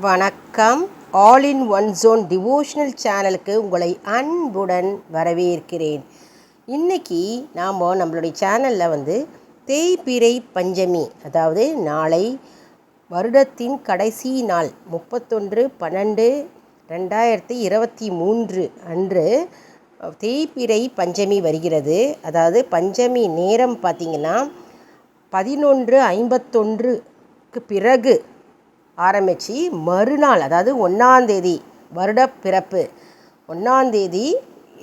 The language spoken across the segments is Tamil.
வணக்கம். All in one zone devotional சேனலுக்கு உங்களை அன்புடன் வரவேற்கிறேன். இன்னைக்கு நாம் நம்மளுடைய சேனலில் வந்து தேய்பிறை பஞ்சமி அதாவது நாளை வருடத்தின் கடைசி நாள் முப்பத்தொன்று பன்னெண்டு ரெண்டாயிரத்தி இருபத்தி மூன்று அன்று தேய்பிறை பஞ்சமி வருகிறது. அதாவது பஞ்சமி நேரம் பார்த்திங்கன்னா பதினொன்று ஐம்பத்தொன்றுக்கு பிறகு ஆரம்பித்து மறுநாள் அதாவது ஒன்றாந்தேதி வருட பிறப்பு ஒன்றாந்தேதி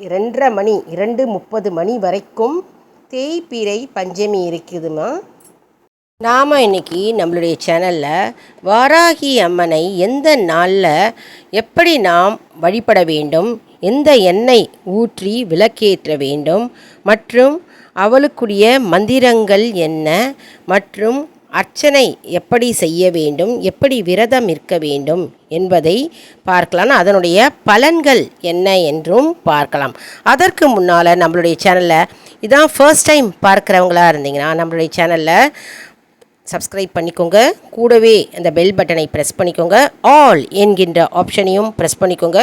ரெண்டரை மணி இரண்டு முப்பது மணி வரைக்கும் தேய்பிறை பஞ்சமி இருக்குதுமா? நாம் இன்னைக்கு நம்மளுடைய சேனலில் வாராகி அம்மனை எந்த நாளில் எப்படி நாம் வழிபட வேண்டும் எந்த எண்ணெய் ஊற்றி விளக்கேற்ற வேண்டும் மற்றும் அவளுக்குரிய மந்திரங்கள் என்ன மற்றும் அர்ச்சனை எப்படி செய்ய வேண்டும் எப்படி விரதம் இருக்க வேண்டும் என்பதை பார்க்கலாம். அதனுடைய பலன்கள் என்ன என்றும் பார்க்கலாம். அதற்கு முன்னால் நம்மளுடைய சேனலில் இதான் ஃபர்ஸ்ட் டைம் பார்க்குறவங்களா இருந்தீங்கன்னா நம்மளுடைய சேனலில் சப்ஸ்கிரைப் பண்ணிக்கோங்க. கூடவே அந்த பெல் பட்டனை ப்ரெஸ் பண்ணிக்கோங்க. ஆல் என்கின்ற ஆப்ஷனையும் ப்ரெஸ் பண்ணிக்கோங்க.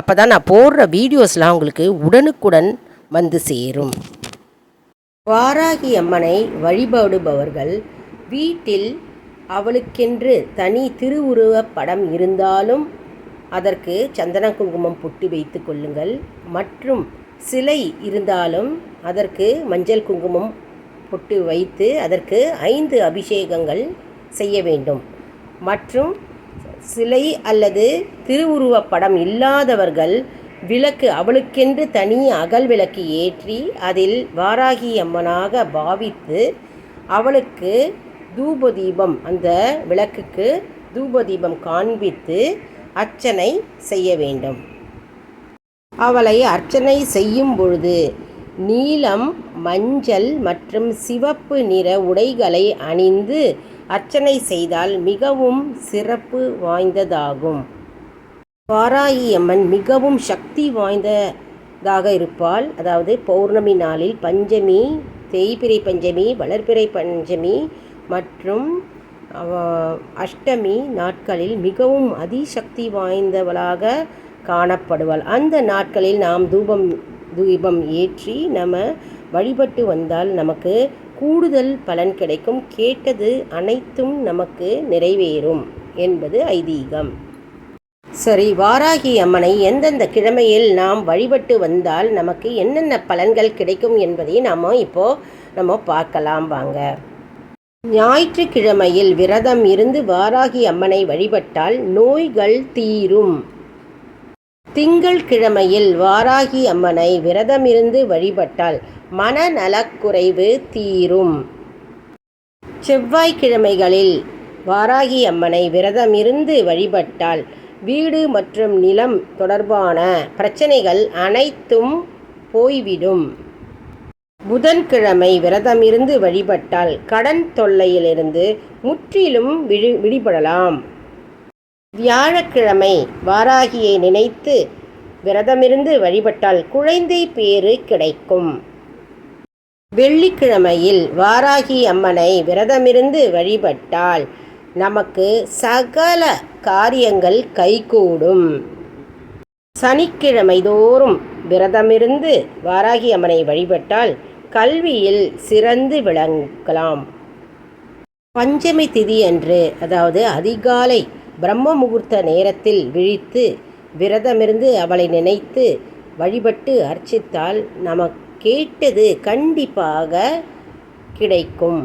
அப்போ தான் நான் போடுற வீடியோஸ்லாம் உங்களுக்கு உடனுக்குடன் வந்து சேரும். வாராகி அம்மனை வழிபடுபவர்கள் வீட்டில் அவளுக்கென்று தனி திருவுருவப் படம் இருந்தாலும் அதற்கு சந்தன குங்குமம் பொட்டு வைத்து கொள்ளுங்கள். மற்றும் சிலை இருந்தாலும் அதற்கு மஞ்சள் குங்குமம் பொட்டு வைத்து அதற்கு ஐந்து அபிஷேகங்கள் செய்ய வேண்டும். மற்றும் சிலை அல்லது திருவுருவப் படம் இல்லாதவர்கள் விளக்கு அவளுக்கென்று தனி அகல் விளக்கு ஏற்றி அதில் வாராகி அம்மனாக பாவித்து அவளுக்கு தூபதீபம். அந்த விளக்குக்கு தூபதீபம் காண்பித்து அர்ச்சனை செய்ய வேண்டும். அவளை அர்ச்சனை செய்யும் பொழுது நீலம் மஞ்சள் மற்றும் சிவப்பு நிற உடைகளை அணிந்து அர்ச்சனை செய்தால் மிகவும் சிறப்பு வாய்ந்ததாகும். வாராயி அம்மன் மிகவும் சக்தி வாய்ந்ததாக இருப்பாள். அதாவது பௌர்ணமி நாளில் பஞ்சமி தேய்பிறை பஞ்சமி வளர்பிறை பஞ்சமி மற்றும் அஷ்டமி நாட்களில் மிகவும் அதிசக்தி வாய்ந்தவளாக காணப்படுவாள். அந்த நாட்களில் நாம் தூபம் தீபம் ஏற்றி நம்ம வழிபட்டு வந்தால் நமக்கு கூடுதல் பலன் கிடைக்கும். கேட்டது அனைத்தும் நமக்கு நிறைவேறும் என்பது ஐதீகம். சரி வாராகி அம்மனை எந்தெந்த கிழமையில் நாம் வழிபட்டு வந்தால் நமக்கு என்னென்ன பலன்கள் கிடைக்கும் என்பதை நாம் இப்போது நம்ம பார்க்கலாம். வாங்க. ஞாயிற்றுக்கிழமையில் விரதம் இருந்து வாராகி அம்மனை வழிபட்டால் நோய்கள் தீரும். திங்கள் கிழமையில் வாராகி அம்மனை விரதமிருந்து வழிபட்டால் மனநலக்குறைவு தீரும். செவ்வாய்க்கிழமைகளில் வாராகி அம்மனை விரதமிருந்து வழிபட்டால் வீடு மற்றும் நிலம் தொடர்பான பிரச்சனைகள் அனைத்தும் போய்விடும். புதன்கிழமை விரதமிருந்து வழிபட்டால் கடன் தொல்லையிலிருந்து முற்றிலும் விழி விடுபடலாம். வியாழக்கிழமை வாராகியை நினைத்து விரதமிருந்து வழிபட்டால் குழந்தை பேறு கிடைக்கும். வெள்ளிக்கிழமையில் வாராகி அம்மனை விரதமிருந்து வழிபட்டால் நமக்கு சகல காரியங்கள் கைகூடும். சனிக்கிழமை தோறும் விரதமிருந்து வாராகி அம்மனை வழிபட்டால் கல்வியில் சிறந்து விளங்கலாம். பஞ்சமி திதி அன்று அதாவது அதிகாலை பிரம்ம முகூர்த்த நேரத்தில் விழித்து விரதமிருந்து அவளை நினைத்து வழிபட்டு அர்ச்சித்தால் நமக்கு கேட்டது கண்டிப்பாக கிடைக்கும்.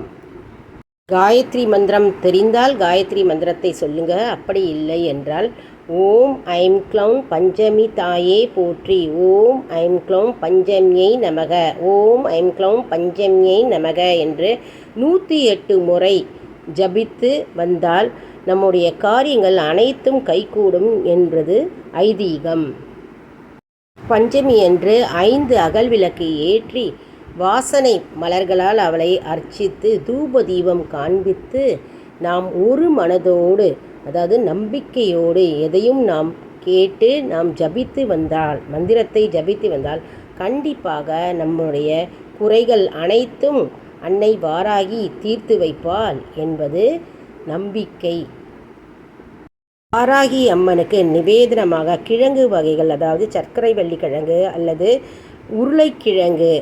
காயத்ரி மந்திரம் தெரிந்தால் காயத்ரி மந்திரத்தை சொல்லுங்க. அப்படி இல்லை என்றால் ஓம் ஐம் க்ளௌம் பஞ்சமி தாயே போற்றி. ஓம் ஐம் க்ளௌம் பஞ்சமியை நமக. ஓம் ஐம் க்ளௌம் பஞ்சமியை நமக என்று நூற்றி எட்டு முறை ஜபித்து வந்தால் நம்முடைய காரியங்கள் அனைத்தும் கைகூடும் என்பது ஐதீகம். பஞ்சமி என்று ஐந்து அகல் விளக்கு ஏற்றி வாசனை மலர்களால் அவளை அர்ச்சித்து தூப தீபம் காண்பித்து நாம் ஒரு மனதோடு அதாவது நம்பிக்கையோடு எதையும் நாம் கேட்டு நாம் ஜபித்து வந்தால் மந்திரத்தை ஜபித்து வந்தால் கண்டிப்பாக நம்முடைய குறைகள் அனைத்தும் அன்னை வாராகி தீர்த்து வைப்பாள் என்பது நம்பிக்கை. வாராகி அம்மனுக்கு நிவேதனமாக கிழங்கு வகைகள் அதாவது சர்க்கரை வள்ளி கிழங்கு அல்லது உருளைக்கிழங்கு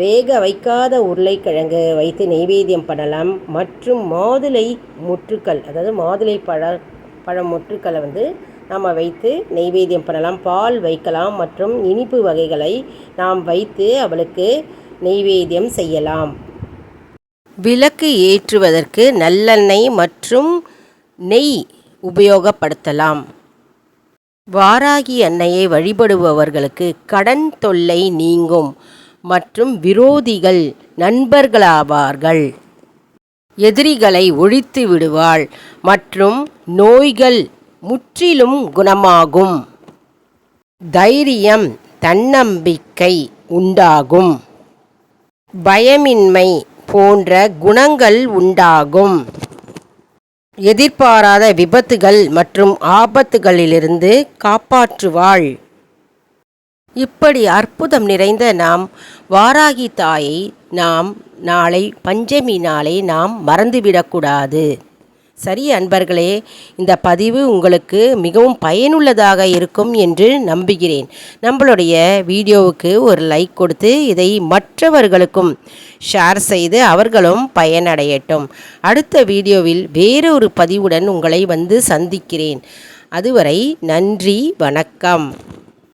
வேக வைக்காத உருளைக்கிழங்கு வைத்து நெய்வேத்தியம் பண்ணலாம். மற்றும் மாதுளை முற்றுக்கள் அதாவது மாதுளை பழ பழ முற்றுக்களை வந்து நாம் வைத்து நெய்வேத்தியம் பண்ணலாம். பால் வைக்கலாம் மற்றும் இனிப்பு வகைகளை நாம் வைத்து அவளுக்கு நெய்வேத்தியம் செய்யலாம். விளக்கு ஏற்றுவதற்கு நல்லெண்ணெய் மற்றும் நெய் உபயோகப்படுத்தலாம். வாராகி அன்னையை வழிபடுபவர்களுக்கு கடன் தொல்லை நீங்கும். மற்றும் விரோதிகள் நண்பர்களாவார்கள். எதிரிகளை ஒழித்து விடுவாள் மற்றும் நோய்கள் முற்றிலும் குணமாகும். தைரியம் தன்னம்பிக்கை உண்டாகும். பயமின்மை போன்ற குணங்கள் உண்டாகும். எதிர்பாராத விபத்துகள் மற்றும் ஆபத்துகளிலிருந்து காப்பாற்றுவாள். இப்படி அற்புதம் நிறைந்த நாம் வாராகி தாயை நாம் நாளை பஞ்சமி நாளை நாம் மறந்துவிடக்கூடாது. சரி அன்பர்களே இந்த பதிவு உங்களுக்கு மிகவும் பயனுள்ளதாக இருக்கும் என்று நம்புகிறேன். நம்மளுடைய வீடியோவுக்கு ஒரு லைக் கொடுத்து இதை மற்றவர்களுக்கும் ஷேர் செய்து அவர்களும் பயனடையட்டும். அடுத்த வீடியோவில் வேறொரு பதிவுடன் உங்களை வந்து சந்திக்கிறேன். அதுவரை நன்றி வணக்கம்.